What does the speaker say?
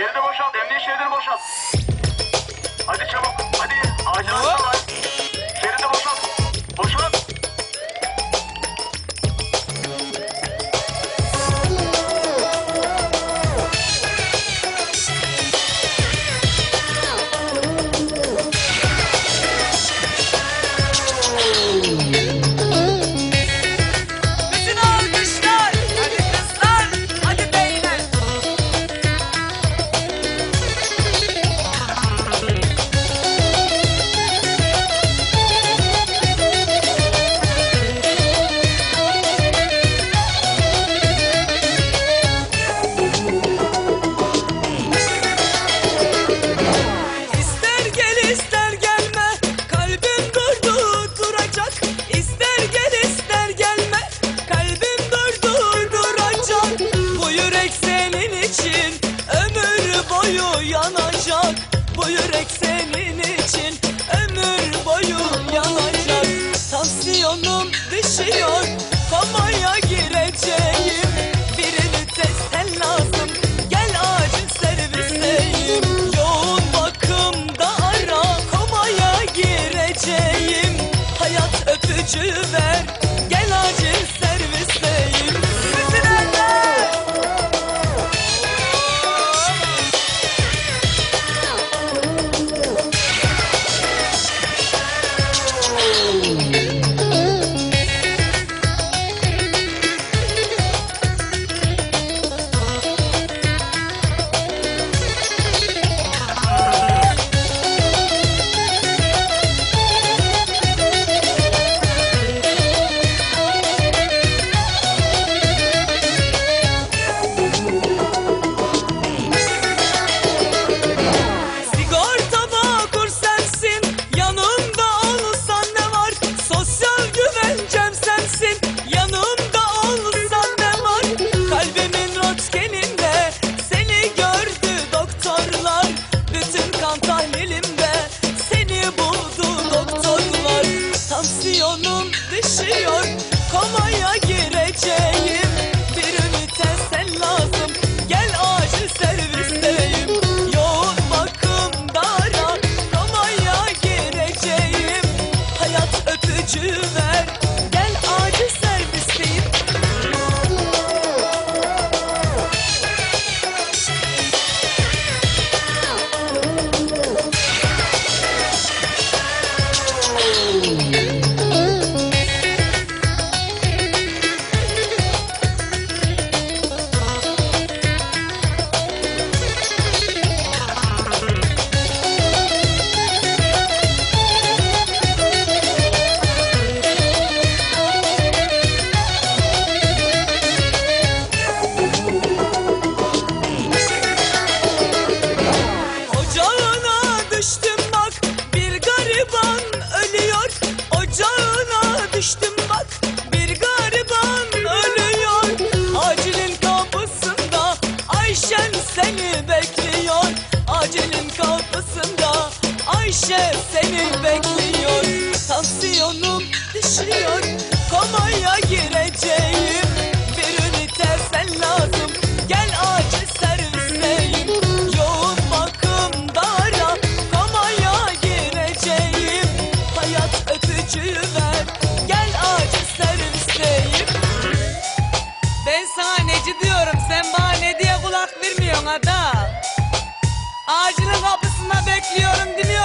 Şeridi boşalt, emniyet şeridini boşalt. Hadi çabuk, hadi. Acil hastalar. senin için ömür boyu yanacak. Tansiyonum düşüyor komaya gireceğim. Birini testen lazım gel acil servisteyim. Yoğun bakımda ara komaya gireceğim. Hayat öpücüğü ver düştü Ramazan. Ağacının kapısında bekliyorum dinliyorum.